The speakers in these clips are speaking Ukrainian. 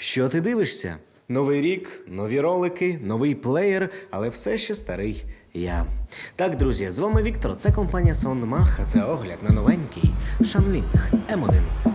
Що ти дивишся? Новий рік, нові ролики, новий плеєр, але все ще старий я. Так, друзі, з вами Віктор. Це компанія SoundMach, а це огляд на новенький Шанлінг M1S.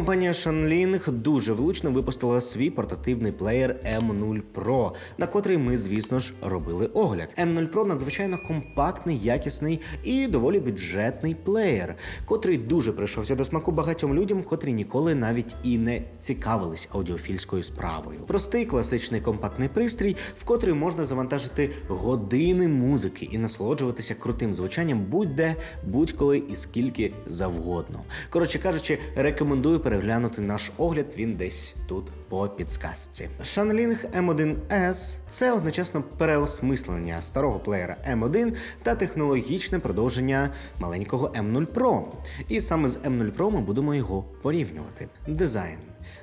Компанія Shanling дуже влучно випустила свій портативний плеєр M0 Pro, на котрий ми, звісно ж, робили огляд. M0 Pro надзвичайно компактний, якісний і доволі бюджетний плеєр, котрий дуже прийшовся до смаку багатьом людям, котрі ніколи навіть і не цікавились аудіофільською справою. Простий класичний компактний пристрій, в котрий можна завантажити години музики і насолоджуватися крутим звучанням будь-де, будь-коли і скільки завгодно. Коротше кажучи, рекомендую переглянути наш огляд. Він десь тут по підсказці. Shanling M1S – це одночасно переосмислення старого плеєра M1 та технологічне продовження маленького M0 Pro. І саме з M0 Pro ми будемо його порівнювати. Дизайн.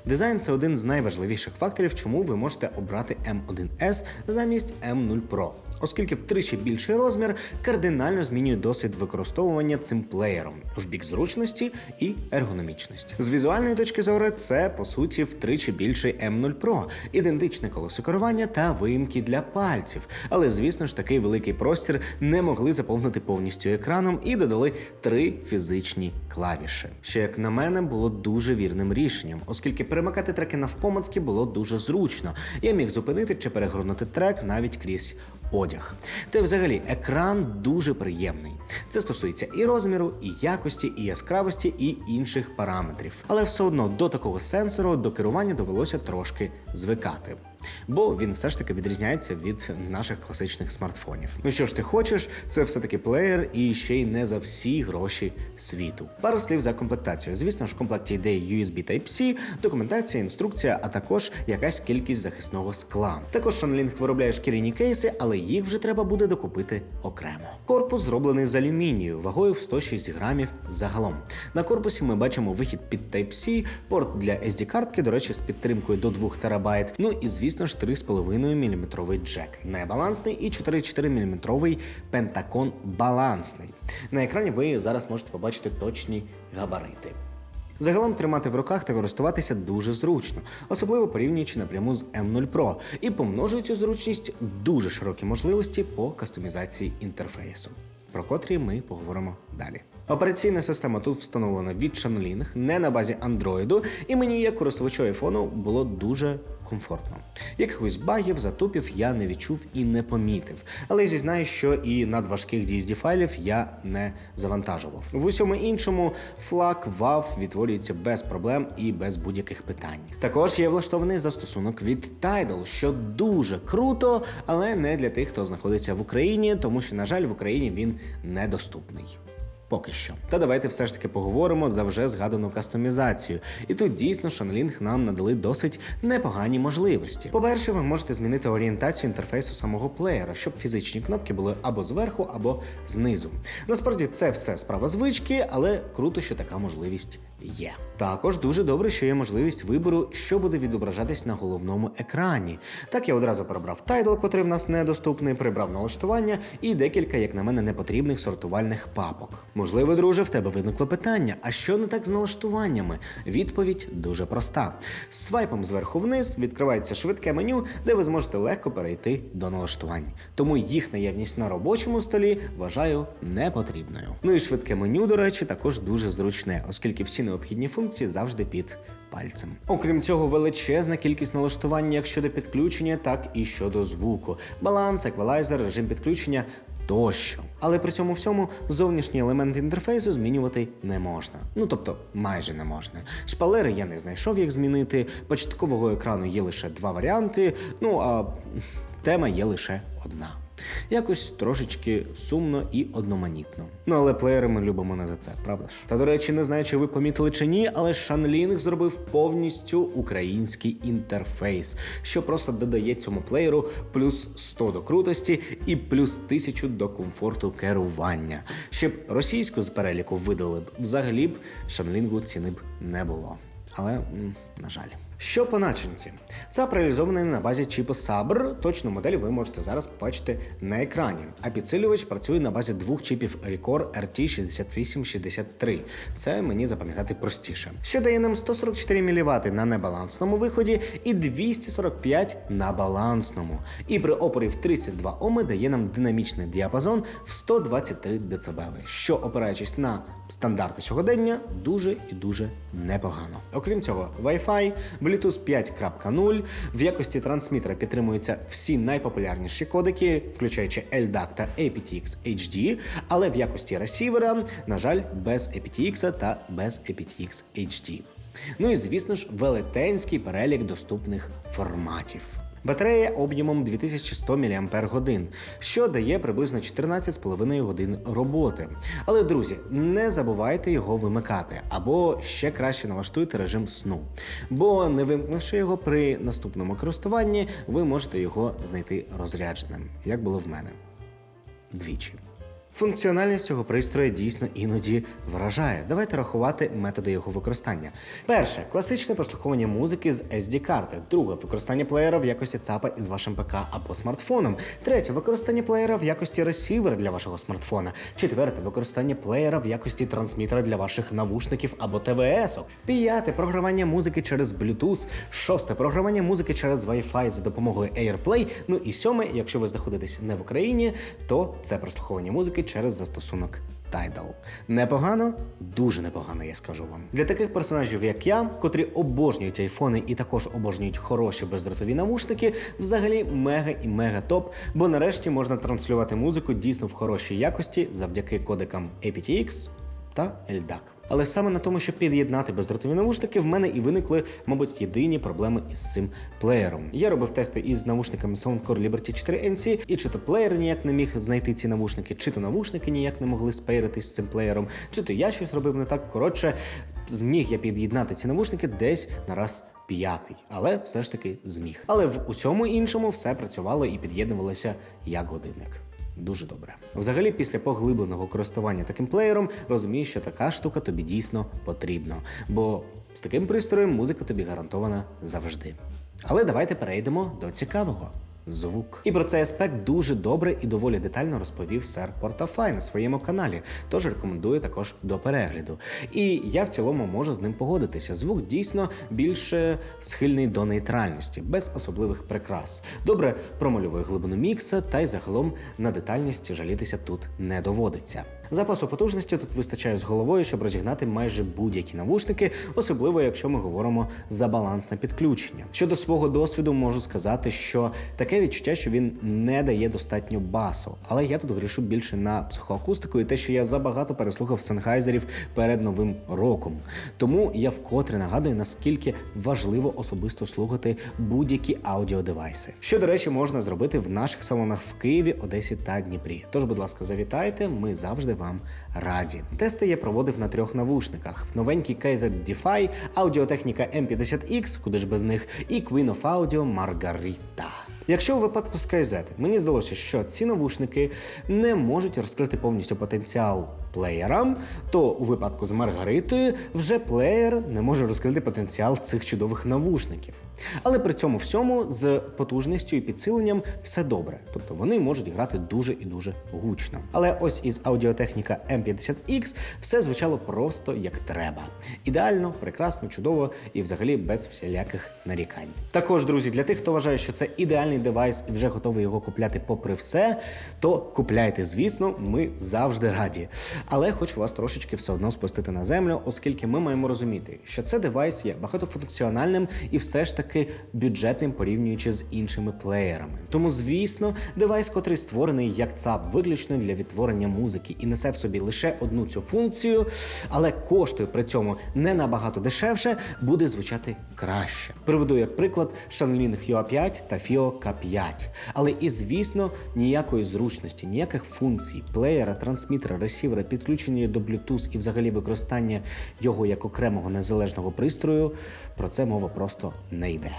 Дизайн це один з найважливіших факторів, чому ви можете обрати M1S замість M0 Pro, оскільки втричі більший розмір кардинально змінює досвід використовування цим плеєром в бік зручності і ергономічності. З візуальної точки зору, це по суті втричі більший M0 Pro, ідентичне колесо керування та виїмки для пальців. Але звісно ж, такий великий простір не могли заповнити повністю екраном і додали три фізичні клавіші, що, як на мене, було дуже вірним рішенням, оскільки перемикати треки навпомацьки було дуже зручно. Я міг зупинити чи перегорнути трек навіть крізь одяг. Та взагалі екран дуже приємний. Це стосується і розміру, і якості, і яскравості, і інших параметрів. Але все одно до такого сенсору до керування довелося трошки звикати. Бо він все ж таки відрізняється від наших класичних смартфонів. Ну що ж ти хочеш, це все-таки плеєр і ще й не за всі гроші світу. Пару слів за комплектацію. Звісно ж, в комплекті йде USB Type-C, документація, інструкція, а також якась кількість захисного скла. Також Shanling виробляє шкіряні кейси, але їх вже треба буде докупити окремо. Корпус зроблений з алюмінію, вагою в 106 грамів загалом. На корпусі ми бачимо вихід під Type-C, порт для SD-картки, до речі, з підтримкою до 2 терабайт. Ну і звісно ж 3,5 мм джек небалансний і 4,4 мм пентакон балансний. На екрані ви зараз можете побачити точні габарити. Загалом тримати в руках та користуватися дуже зручно, особливо порівнюючи напряму з M0 Pro, і помножує цю зручність дуже широкі можливості по кастомізації інтерфейсу, про котрі ми поговоримо далі. Операційна система тут встановлена від Shanling, не на базі Android, і мені, як користувачу айфону, було дуже комфортно. Якихось багів, затупів я не відчув і не помітив. Але зізнаю, що і надважких DSD файлів я не завантажував. В усьому іншому флаг WAV відтворюється без проблем і без будь-яких питань. Також є влаштований застосунок від Tidal, що дуже круто, але не для тих, хто знаходиться в Україні, тому що, на жаль, в Україні він недоступний. Поки що. Та давайте все ж таки поговоримо за вже згадану кастомізацію. І тут дійсно Шанлінг нам надали досить непогані можливості. По-перше, ви можете змінити орієнтацію інтерфейсу самого плеєра, щоб фізичні кнопки були або зверху, або знизу. Насправді це все справа звички, але круто, що така можливість є. Також дуже добре, що є можливість вибору, що буде відображатись на головному екрані. Так я одразу перебрав Tidal, котрий в нас недоступний, прибрав налаштування і декілька, як на мене, непотрібних сортувальних папок. Можливо, друже, в тебе виникло питання: а що не так з налаштуваннями? Відповідь дуже проста. Свайпом зверху вниз відкривається швидке меню, де ви зможете легко перейти до налаштувань. Тому їх наявність на робочому столі вважаю непотрібною. Ну і швидке меню, до речі, також дуже зручне, оскільки всі необхідні функції завжди під пальцем. Окрім цього, величезна кількість налаштувань як щодо підключення, так і щодо звуку. Баланс, еквалайзер, режим підключення. Тощо, але при цьому всьому зовнішні елементи інтерфейсу змінювати не можна. Ну тобто майже не можна. Шпалери я не знайшов, як змінити. Початкового екрану є лише два варіанти. Ну а тема є лише одна. Якось трошечки сумно і одноманітно. Ну але плеєри ми любимо не за це, правда ж? Та до речі, не знаю, чи ви помітили чи ні, але Shanling зробив повністю український інтерфейс, що просто додає цьому плеєру плюс 100 до крутості і плюс 1000 до комфорту керування. Щоб російську з переліку видали б, взагалі б Shanling ціни б не було. Але на жаль. Що по начинці? ЦАП реалізований на базі чіпу Sabre. Точну модель ви можете зараз побачити на екрані. А підсилювач працює на базі двох чіпів Recore RT6863. Це мені запам'ятати простіше. Що дає нам 144 мВт на небалансному виході і 245 на балансному. І при опорі в 32 Оми дає нам динамічний діапазон в 123 дБ, що опираючись на стандарти сьогодення, дуже і дуже непогано. Окрім цього, Wi-Fi, Bluetooth 5.0, в якості трансмітера підтримуються всі найпопулярніші кодеки, включаючи LDAC та aptX HD, але в якості ресівера, на жаль, без aptX та без aptX HD. Ну і звісно ж, велетенський перелік доступних форматів. Батарея об'ємом 2100 мАч, що дає приблизно 14,5 годин роботи. Але, друзі, не забувайте його вимикати, або ще краще налаштуйте режим сну. Бо не вимкнувши його при наступному користуванні, ви можете його знайти розрядженим, як було в мене. Двічі. Функціональність цього пристрою дійсно іноді вражає. Давайте рахувати методи його використання. Перше класичне прослуховування музики з SD-карти. Друге використання плеєра в якості ЦАПа із вашим ПК або смартфоном. Третє використання плеєра в якості ресівера для вашого смартфона. Четверте використання плеєра в якості трансмітера для ваших навушників або ТВС. П'яте програвання музики через Bluetooth. Шосте програвання музики через Wi-Fi за допомогою AirPlay. Ну і сьоме, якщо ви знаходитесь не в Україні, то це прослуховування музики через застосунок Tidal. Непогано, дуже непогано, я скажу вам. Для таких персонажів, як я, котрі обожнюють айфони і також обожнюють хороші бездротові навушники, взагалі мега і мега топ, бо нарешті можна транслювати музику дійсно в хорошій якості завдяки кодекам aptX та LDAC. Але саме на тому, щоб під'єднати бездротові навушники, в мене і виникли, мабуть, єдині проблеми із цим плеєром. Я робив тести із навушниками Soundcore Liberty 4 NC, і чи то плеєр ніяк не міг знайти ці навушники, чи то навушники ніяк не могли спейритись з цим плеєром, чи то я щось робив не так. Коротше, зміг я під'єднати ці навушники десь на раз. П'ятий, але все ж таки зміг. Але в усьому іншому все працювало і під'єднувалося як годинник. Дуже добре. Взагалі, після поглибленого користування таким плеєром розумієш, що така штука тобі дійсно потрібна, бо з таким пристроєм музика тобі гарантована завжди. Але давайте перейдемо до цікавого. Звук. І про цей аспект дуже добре і доволі детально розповів сер Портафай на своєму каналі, тож рекомендую також до перегляду. І я в цілому можу з ним погодитися. Звук дійсно більше схильний до нейтральності, без особливих прикрас. Добре промальовує глибину мікса, та й загалом на детальність жалітися тут не доводиться. Запасу потужності тут вистачає з головою, щоб розігнати майже будь-які навушники, особливо якщо ми говоримо за балансне підключення. Щодо свого досвіду, можу сказати, що таке відчуття, що він не дає достатньо басу. Але я тут грішу більше на психоакустику і те, що я забагато переслухав сенхайзерів перед новим роком. Тому я вкотре нагадую, наскільки важливо особисто слухати будь-які аудіодевайси. Що, до речі, можна зробити в наших салонах в Києві, Одесі та Дніпрі. Тож, будь ласка, завітайте, ми завжди вам раді. Тести я проводив на трьох навушниках: новенький KZ DeFi, аудіотехніка M50X, куди ж без них, і Queen of Audio Margarita. Якщо у випадку з KZ мені здалося, що ці навушники не можуть розкрити повністю потенціал плеєра, то у випадку з Маргаритою вже плеєр не може розкрити потенціал цих чудових навушників. Але при цьому всьому з потужністю і підсиленням все добре, тобто вони можуть грати дуже і дуже гучно. Але ось із аудіотехніка M50X все звучало просто як треба. Ідеально, прекрасно, чудово і взагалі без всіляких нарікань. Також, друзі, для тих, хто вважає, що це ідеальний девайс і вже готовий його купляти попри все, то купляйте, звісно, ми завжди раді. Але хочу вас трошечки все одно спустити на землю, оскільки ми маємо розуміти, що це девайс є багатофункціональним і все ж таки бюджетним порівнюючи з іншими плеєрами. Тому, звісно, девайс, котрий створений як ЦАП виключно для відтворення музики і несе в собі лише одну цю функцію, але коштує при цьому не набагато дешевше, буде звучати краще. Приведу як приклад Shanling Hua 5 та Fio K5. Але і звісно, ніякої зручності, ніяких функцій, плеєра, трансмітера, ресівера, підключення до Bluetooth і взагалі використання його як окремого незалежного пристрою, про це мова просто не йде.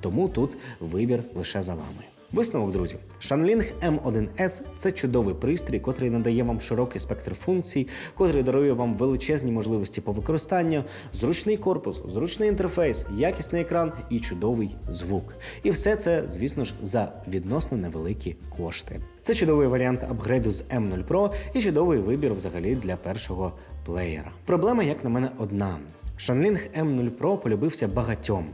Тому тут вибір лише за вами. Висновок, друзі, Shanling M1S це чудовий пристрій, котрий надає вам широкий спектр функцій, котрий дарує вам величезні можливості по використанню, зручний корпус, зручний інтерфейс, якісний екран і чудовий звук. І все це, звісно ж, за відносно невеликі кошти. Це чудовий варіант апгрейду з M0 Pro і чудовий вибір взагалі для першого плеєра. Проблема, як на мене, одна. Shanling M0 Pro полюбився багатьом,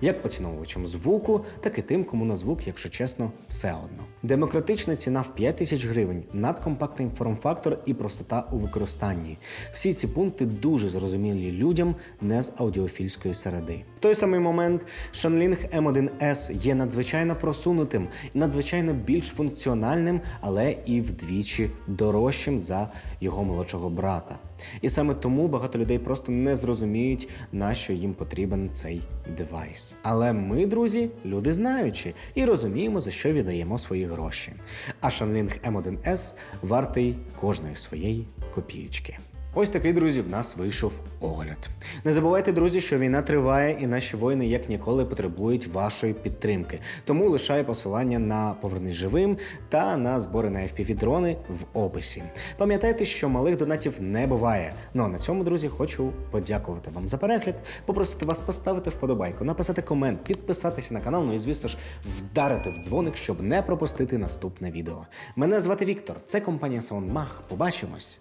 як поціновувачам звуку, так і тим, кому на звук, якщо чесно, все одно. Демократична ціна в 5 тисяч гривень, надкомпактний форм-фактор і простота у використанні. Всі ці пункти дуже зрозумілі людям не з аудіофільської середи. В той самий момент Shanling M1S є надзвичайно просунутим і надзвичайно більш функціональним, але і вдвічі дорожчим за його молодшого брата. І саме тому багато людей просто не зрозуміють, на що їм потрібен цей девайс. Але ми, друзі, люди знаючі і розуміємо, за що віддаємо свої гроші. А Shanling M1S вартий кожної своєї копієчки. Ось такий, друзі, в нас вийшов огляд. Не забувайте, друзі, що війна триває, і наші воїни як ніколи потребують вашої підтримки. Тому лишаю посилання на повернись живим та на збори на fpv дрони в описі. Пам'ятайте, що малих донатів не буває. Ну а на цьому, друзі, хочу подякувати вам за перегляд, попросити вас поставити вподобайку, написати комент, підписатися на канал, ну і звісно ж вдарити в дзвоник, щоб не пропустити наступне відео. Мене звати Віктор, це компанія SoundMag. Побачимось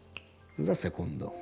за секунду.